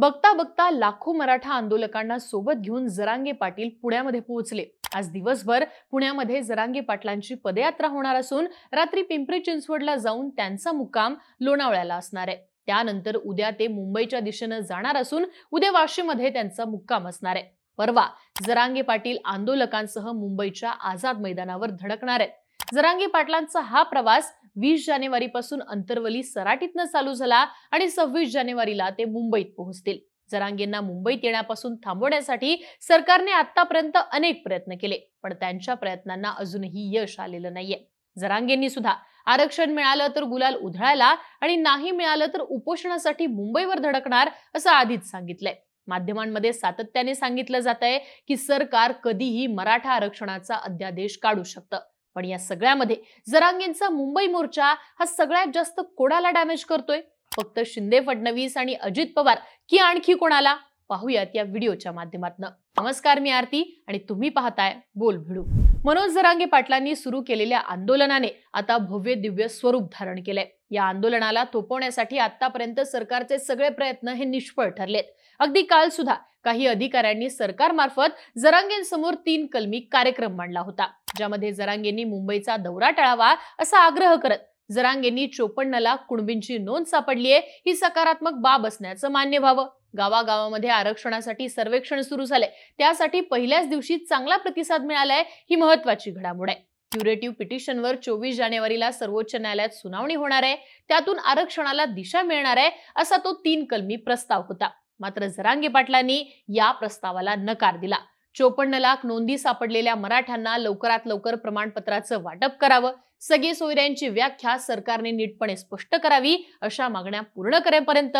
बघता बघता लाखो मराठा आंदोलकांना सोबत घेऊन जरांगे पाटील पुण्यामध्ये पोहोचले. आज दिवसभर पुण्यामध्ये जरांगे पाटलांची पदयात्रा होणार असून रात्री पिंपरी चिंचवडला जाऊन त्यांचा मुक्काम लोणावळ्याला असणार आहे. त्यानंतर उद्या ते मुंबईच्या दिशेनं जाणार असून उद्या वाशीमध्ये त्यांचा मुक्काम असणार आहे. परवा जरांगे पाटील आंदोलकांसह मुंबईच्या आझाद मैदानावर धडकणार आहेत. जरांगे पाटलांचा हा प्रवास वीस जानेवारीपासून अंतरवली सराटीतनं चालू झाला आणि सव्वीस जानेवारीला ते मुंबईत पोहोचतील. जरांगेंना मुंबईत येण्यापासून थांबवण्यासाठी सरकारने आतापर्यंत अनेक प्रयत्न केले पण त्यांच्या प्रयत्नांना अजूनही यश आलेलं नाहीये. जरांगेंनी सुद्धा आरक्षण मिळालं तर गुलाल उधळायला आणि नाही मिळालं तर उपोषणासाठी मुंबईवर धडकणार असं आधीच सांगितलंय. माध्यमांमध्ये सातत्याने सांगितलं जात आहे की सरकार कधीही मराठा आरक्षणाचा अध्यादेश काढू शकतं. पण या सगळ्यामध्ये जरांगेंचा मुंबई मोर्चा हा सगळ्यात जास्त कोणाला डॅमेज करतोय? फक्त शिंदे फडणवीस आणि अजित पवार की आणखी कोणाला? पाहूयात या व्हिडिओच्या माध्यमातून. नमस्कार मी आरती आणि तुम्ही पाहताय बोल भिडू. मनोज जरांगे पाटलांनी सुरू केलेल्या आंदोलनाने आता भव्य दिव्य स्वरूप धारण केलंय. या आंदोलनाला थोपवण्यासाठी आतापर्यंत सरकारचे सगळे प्रयत्न हे निष्फळ ठरलेत. अगदी काल सुद्धा काही अधिकाऱ्यांनी सरकारमार्फत जरांगेंसमोर तीन कलमी कार्यक्रम मांडला होता ज्यामध्ये जरांगेंनी मुंबईचा दौरा टाळावा असा आग्रह करत जरांगेंनी चोपन्नला कुणबींची नोंद सापडलीये ही सकारात्मक बाब असण्याचं मान्य व्हावं. गावागावामध्ये आरक्षणासाठी सर्वेक्षण सुरू झालंय त्यासाठी पहिल्याच दिवशी चांगला प्रतिसाद मिळालाय ही महत्वाची घडामोड आहे. क्युरेटिव्ह पिटिशनवर चोवीस जानेवारीला सर्वोच्च न्यायालयात सुनावणी होणार आहे. त्यातून आरक्षणाला दिशा मिळणार आहे असा तो तीन कलमी प्रस्ताव होता. मात्र जरांगे पाटलांनी या प्रस्तावाला नकार दिला. चोपन्न लाख नोंदी सापडलेल्या मराठ्यांना लवकरात लवकर प्रमाणपत्राचं वाटप करावं. सगळी सोयऱ्यांची व्याख्या सरकारने नीटपणे स्पष्ट करावी अशा मागण्या पूर्ण करेपर्यंत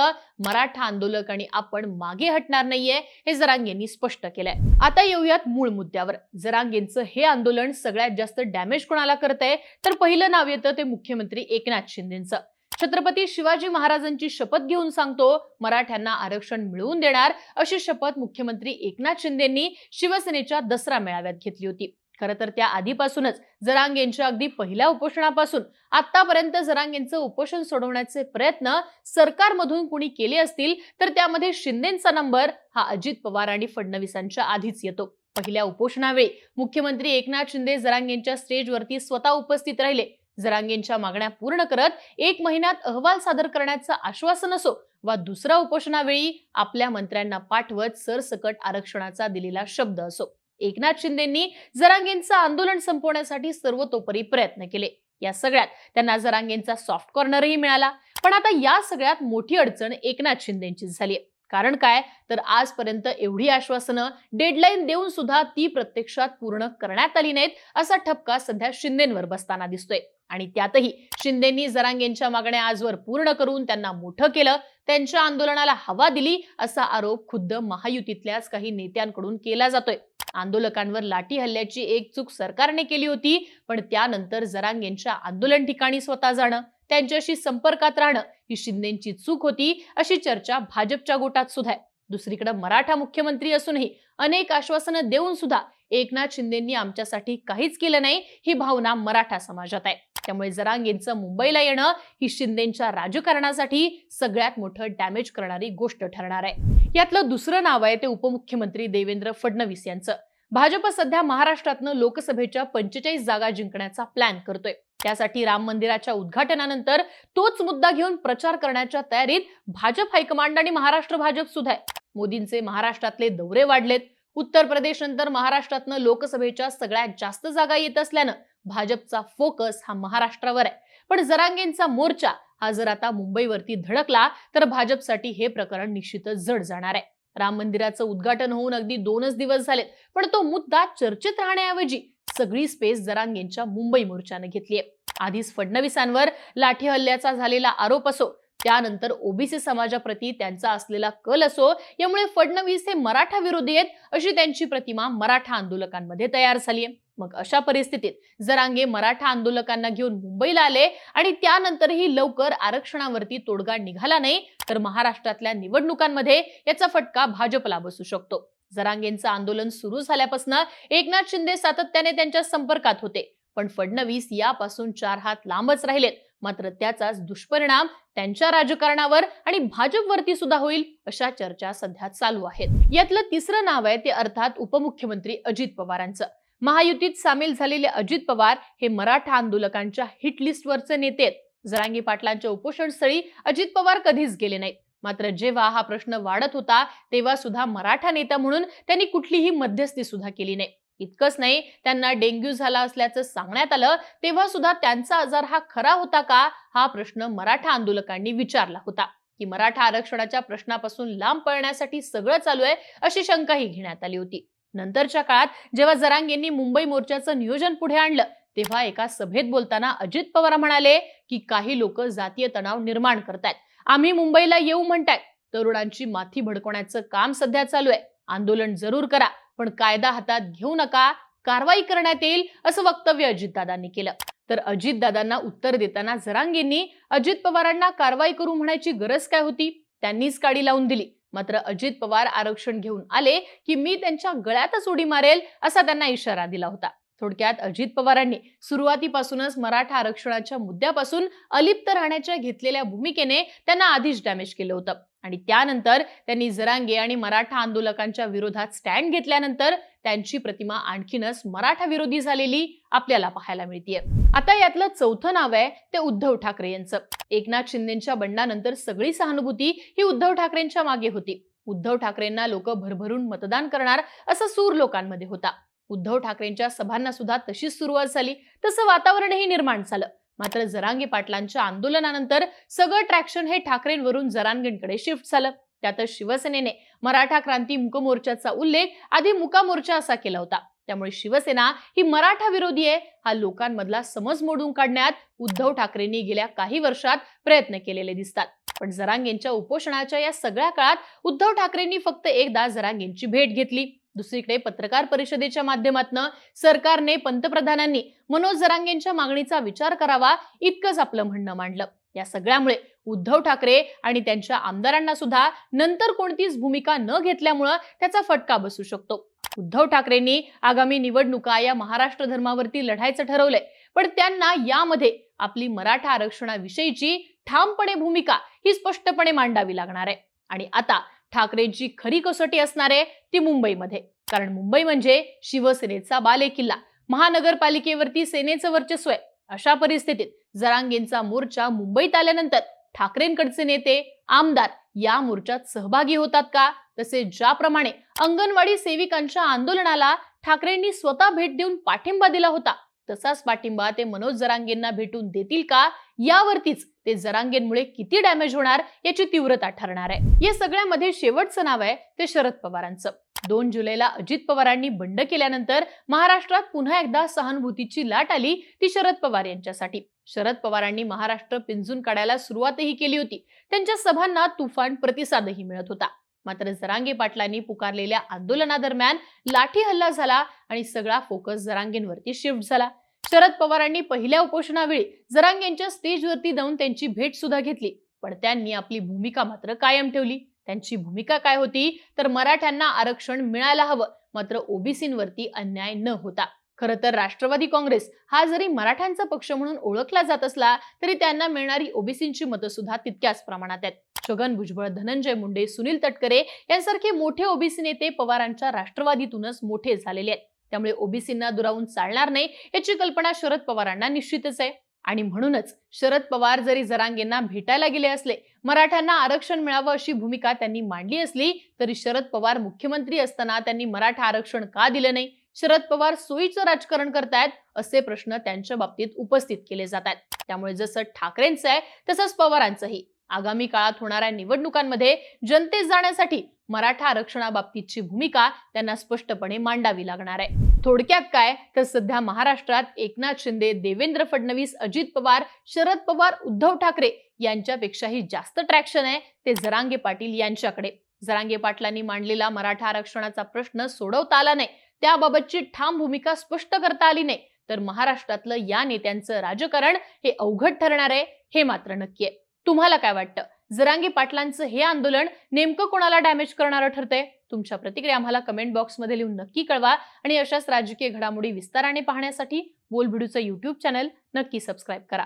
मराठा आंदोलक आणि आपण मागे हटणार नाहीये हे जरांगेंनी स्पष्ट केलंय. आता येऊयात मूळ मुद्द्यावर. जरांगेंचं हे आंदोलन सगळ्यात जास्त डॅमेज कोणाला करतंय? तर पहिलं नाव येतं ते मुख्यमंत्री एकनाथ शिंदेचं. छत्रपती शिवाजी महाराजांची शपथ घेऊन सांगतो मराठ्यांना आरक्षण मिळवून देणार अशी शपथ मुख्यमंत्री एकनाथ शिंदेंनी शिवसेनेच्या दसरा मेळाव्यात घेतली होती. खरं तर त्या आधीपासूनच जरांगेंच्या अगदी पहिल्या उपोषणापासून आतापर्यंत जरांगेंचं उपोषण सोडवण्याचे प्रयत्न सरकारमधून कुणी केले असतील तर त्यामध्ये शिंदेचा नंबर हा अजित पवार आणि फडणवीसांच्या आधीच येतो. पहिल्या उपोषणावेळी मुख्यमंत्री एकनाथ शिंदे जरांगेंच्या स्टेजवरती स्वतः उपस्थित राहिले. जरांगेंच्या मागण्या पूर्ण करत एक महिन्यात अहवाल सादर करण्याचं आश्वासन असो वा दुसऱ्या उपोषणावेळी आपल्या मंत्र्यांना पाठवत सरसकट आरक्षणाचा दिलेला शब्द असो. एकनाथ शिंदेंनी जरांगेंचं आंदोलन संपवण्यासाठी सर्वतोपरी प्रयत्न केले. या सगळ्यात त्यांना जरांगेंचा सॉफ्ट कॉर्नरही मिळाला. पण आता या सगळ्यात मोठी अडचण एकनाथ शिंदेंची झाली कारण काय? तर आजपर्यंत एवढी आश्वासनं डेडलाईन देऊन सुद्धा ती प्रत्यक्षात पूर्ण करण्यात आली नाहीत असा ठपका सध्या शिंदेंवर बसताना दिसतोय. आणि त्यातही शिंदेंनी जरांगेंच्या मागण्या आजवर पूर्ण करून त्यांना मोठं केलं त्यांच्या आंदोलनाला हवा दिली असा आरोप खुद्द महायुतीतल्याच काही नेत्यांकडून केला जातोय. आंदोलकांवर लाठी हल्ल्याची एक चूक सरकारने केली होती पण त्यानंतर जरांगेंच्या आंदोलन ठिकाणी स्वतः जाणं त्यांच्याशी संपर्कात राहणं ही शिंदेची चूक होती अशी चर्चा भाजपच्या गोटात सुद्धा आहे. दुसरीकडे मराठा मुख्यमंत्री असूनही अनेक आश्वासनं देऊन सुद्धा एकनाथ शिंदेंनी आमच्यासाठी काहीच केलं नाही ही भावना मराठा समाजात आहे. त्यामुळे जरांगेंचं मुंबईला येणं ही शिंदेच्या राजकारणासाठी सगळ्यात मोठं डॅमेज करणारी गोष्ट ठरणार आहे. यातलं दुसरं नाव आहे ते उपमुख्यमंत्री देवेंद्र फडणवीस यांचं. भाजप सध्या महाराष्ट्रातनं लोकसभेच्या पंचेचाळीस जागा जिंकण्याचा प्लॅन करतोय. त्यासाठी राम मंदिराच्या उद्घाटनानंतर तोच मुद्दा घेऊन प्रचार करण्याच्या तयारीत भाजप हायकमांड आणि महाराष्ट्र भाजप सुद्धा आहे मोदींचे महाराष्ट्रातले दौरे वाढलेत. उत्तर प्रदेश नंतर महाराष्ट्रातनं लोकसभेच्या सगळ्यात जास्त जागा येत असल्यानं भाजपचा फोकस हा महाराष्ट्रावर आहे. पण जरांगेंचा मोर्चा हा जर आता मुंबईवरती धडकला तर भाजपसाठी हे प्रकरण निश्चितच जड जाणार आहे. राम मंदिराचं उद्घाटन होऊन अगदी दोनच दिवस झालेत. पण तो मुद्दा चर्चेत राहण्याऐवजी सगळी स्पेस जरांगेंच्या मुंबई मोर्चानं आहे. आधीच फडणवीसांवर लाठी हल्ल्याचा झालेला आरोप असो त्यानंतर ओबीसी समाजाप्रती त्यांचा असलेला कल असो यामुळे फडणवीस हे मराठा विरोधी आहेत अशी त्यांची प्रतिमा मराठा आंदोलकांमध्ये तयार झालीय मग अशा परिस्थितीत जरांगे मराठा आंदोलकांना घेऊन मुंबईला आले आणि त्यानंतरही लवकर आरक्षणावरती तोडगा निघाला नाही तर महाराष्ट्रातल्या निवडणुकांमध्ये याचा फटका भाजपला बसू शकतो. जरांगेंचं आंदोलन सुरू झाल्यापासून एकनाथ शिंदे सातत्याने त्यांच्या संपर्कात होते. पण फडणवीस यापासून चार हात लांबच राहिलेत. मात्र त्याचाच दुष्परिणाम त्यांच्या राजकारणावर आणि भाजपवरती सुद्धा होईल अशा चर्चा सध्या चालू आहेत. यातलं तिसरं नाव आहे ते अर्थात उपमुख्यमंत्री अजित पवारांचं. महायुतीत सामील झालेले अजित पवार हे मराठा आंदोलकांच्या हिट लिस्टवरचे नेते आहेत. जरांगी पाटलांच्या उपोषणस्थळी अजित पवार कधीच गेले नाहीत. मात्र जेव्हा हा प्रश्न वाढत होता तेव्हा सुद्धा मराठा नेता म्हणून त्यांनी कुठलीही मध्यस्थी सुद्धा केली नाही. इतकंच नाही त्यांना डेंग्यू झाला असल्याचं सांगण्यात आलं तेव्हा सुद्धा त्यांचा आजार हा खरा होता का? हा प्रश्न मराठा आंदोलकांनी विचारला होता. की मराठा आरक्षणाच्या प्रश्नापासून लांब पळण्यासाठी सगळं चालू आहे अशी शंकाही घेण्यात आली होती. नंतरच्या काळात जेव्हा जरांग यांनी मुंबई मोर्चाचं नियोजन पुढे आणलं तेव्हा एका सभेत बोलताना अजित पवार म्हणाले की काही लोक जातीय तणाव निर्माण करतायत. आम्ही मुंबईला येऊ म्हणताय. तरुणांची माथी भडकवण्याचं काम सध्या चालू आहे. आंदोलन जरूर करा पण कायदा हातात घेऊ नका. कारवाई करण्यात येईल असं वक्तव्य अजितदादांनी केलं. तर अजितदादांना उत्तर देताना जरांगेंनी अजित पवारांना कारवाई करू म्हणायची गरज काय होती? त्यांनीच काडी लावून दिली. मात्र अजित पवार आरक्षण घेऊन आले की मी त्यांच्या गळ्यातच उडी मारेल असा त्यांना इशारा दिला होता. थोडक्यात अजित पवारांनी सुरुवातीपासूनच मराठा आरक्षणाच्या मुद्द्यापासून अलिप्त राहण्याच्या घेतलेल्या भूमिकेने त्यांना आधीच डॅमेज केलं होतं. आणि त्यानंतर त्यांनी जरांगे आणि मराठा आंदोलकांच्या विरोधात स्टँड घेतल्यानंतर त्यांची प्रतिमा आणखीनच मराठा विरोधी झालेली आपल्याला पाहायला मिळतीये. आता यातलं चौथं नाव आहे ते उद्धव ठाकरे यांचं. एकनाथ शिंदेच्या बंडानंतर सगळी सहानुभूती ही उद्धव ठाकरेंच्या मागे होती. उद्धव ठाकरेंना लोक भरभरून मतदान करणार असा सूर लोकांमध्ये होता. उद्धव ठाकरेंच्या सभांना सुद्धा तशीच सुरुवात झाली. तसं वातावरणही निर्माण झालं. मात्र जरांगे पाटलांच्या आंदोलनानंतर सगळं ट्रॅक्शन हे ठाकरेंवरून जरांगेंकडे शिफ्ट झालं. त्यातच शिवसेनेने मराठा क्रांती मुक मोर्चाचा उल्लेख आधी मुका मोर्चा असा केला होता. त्यामुळे शिवसेना ही मराठा विरोधी आहे. हा लोकांमधला समज मोडून काढण्यात उद्धव ठाकरेंनी गेल्या काही वर्षात प्रयत्न केलेले दिसतात. पण जरांगेंच्या उपोषणाच्या या सगळ्या काळात उद्धव ठाकरेंनी फक्त एकदा जरांगेंची भेट घेतली. दुसरीकडे पत्रकार परिषदेच्या माध्यमातून सरकारने पंतप्रधानांनी मनोज जरांगेंच्या मागणीचा विचार करावा इतकंच आपलं म्हणणं मांडलं. या सगळ्यामुळे उद्धव ठाकरे आणि त्यांच्या आमदारांना सुद्धा नंतर कोणतीच भूमिका न घेतल्यामुळं त्याचा फटका बसू शकतो. उद्धव ठाकरेंनी आगामी निवडणुका या महाराष्ट्र धर्मावरती लढायचं ठरवलंय. पण त्यांना यामध्ये आपली मराठा आरक्षणाविषयीची ठामपणे भूमिका ही स्पष्टपणे मांडावी लागणार आहे. आणि आता ठाकरेंची खरी कसोटी असणार आहे ती मुंबईमध्ये. कारण मुंबई म्हणजे शिवसेनेचा बालेकिल्ला. महानगरपालिकेवरती सेनेचं वर्चस्व आहे. अशा परिस्थितीत जरांगेंचा मोर्चा मुंबईत आल्यानंतर ठाकरेंकडचे नेते आमदार या मोर्चात सहभागी होतात का? तसे ज्याप्रमाणे अंगणवाडी सेविकांच्या आंदोलनाला ठाकरेंनी स्वतः भेट देऊन पाठिंबा दिला होता तसाच पाठिंबा ते मनोज जरांगेंना भेटून देतील का? यावरतीच ते जरांगेंमुळे किती डॅमेज होणार याची तीव्रता ठरणार आहे. या सगळ्यामध्ये शेवटचं नाव आहे ते शरद पवारांचं. दोन जुलैला अजित पवारांनी बंड केल्यानंतर महाराष्ट्रात पुन्हा एकदा सहानुभूतीची लाट आली ती शरद पवार यांच्यासाठी. शरद पवारांनी महाराष्ट्र पिंजून काढायला सुरुवातही केली होती. त्यांच्या सभांना तुफान प्रतिसादही मिळत होता. मात्र जरांगे पाटलांनी पुकारलेल्या आंदोलनादरम्यान लाठी हल्ला झाला आणि सगळा फोकस जरांगेंवरती शिफ्ट झाला. शरद पवारांनी पहिल्या उपोषणावेळी जरांगेंच्या स्टेजवरती जाऊन त्यांची भेट सुद्धा घेतली. पण त्यांनी आपली भूमिका मात्र कायम ठेवली. त्यांची भूमिका काय होती? तर मराठ्यांना आरक्षण मिळायला हवं. मात्र ओबीसींवरती अन्याय न होता. खरं तर राष्ट्रवादी काँग्रेस हा जरी मराठ्यांचा पक्ष म्हणून ओळखला जात असला तरी त्यांना मिळणारी ओबीसींची मतं सुद्धा तितक्याच प्रमाणात आहेत. छगन भुजबळ धनंजय मुंडे सुनील तटकरे यांसारखे मोठे ओबीसी नेते पवारांच्या राष्ट्रवादीतूनच मोठे झालेले आहेत. त्यामुळे ओबीसींना दुरावून चालणार नाही याची कल्पना शरद पवारांना निश्चितच आहे. आणि म्हणूनच शरद पवार जरी जरांगेंना भेटायला गेले असले मराठ्यांना आरक्षण मिळावं अशी भूमिका त्यांनी मांडली असली तरी शरद पवार मुख्यमंत्री असताना त्यांनी मराठा आरक्षण का दिलं नाही? शरद पवार सोयीचं राजकारण करतायत असे प्रश्न त्यांच्या बाबतीत उपस्थित केले जातात त्यामुळे जसं ठाकरेंचं आहे तसंच पवारांचंही. आगामी काळात होणाऱ्या निवडणुकांमध्ये जनतेत जाण्यासाठी मराठा आरक्षणाबाबतीतची भूमिका त्यांना स्पष्टपणे मांडावी लागणार आहे. थोडक्यात काय? तर सध्या महाराष्ट्रात एकनाथ शिंदे देवेंद्र फडणवीस अजित पवार शरद पवार उद्धव ठाकरे यांच्यापेक्षाही जास्त ट्रॅक्शन आहे ते जरांगे पाटील यांच्याकडे. जरांगे पाटलांनी मांडलेला मराठा आरक्षणाचा प्रश्न सोडवता आला नाही. त्याबाबतची ठाम भूमिका स्पष्ट करता आली नाही. तर महाराष्ट्रातलं या नेत्यांचं राजकारण हे अवघड ठरणार आहे हे मात्र नक्की आहे. तुम्हाला काय वाटतं? जरांगी पाटलांचं हे आंदोलन नेमकं कोणाला डॅमेज करणारं ठरतंय? तुमच्या प्रतिक्रिया आम्हाला कमेंट बॉक्समध्ये लिहून नक्की कळवा आणि अशाच राजकीय घडामोडी विस्ताराने पाहण्यासाठी बोलबिडूचं युट्यूब चॅनल नक्की सबस्क्राईब करा.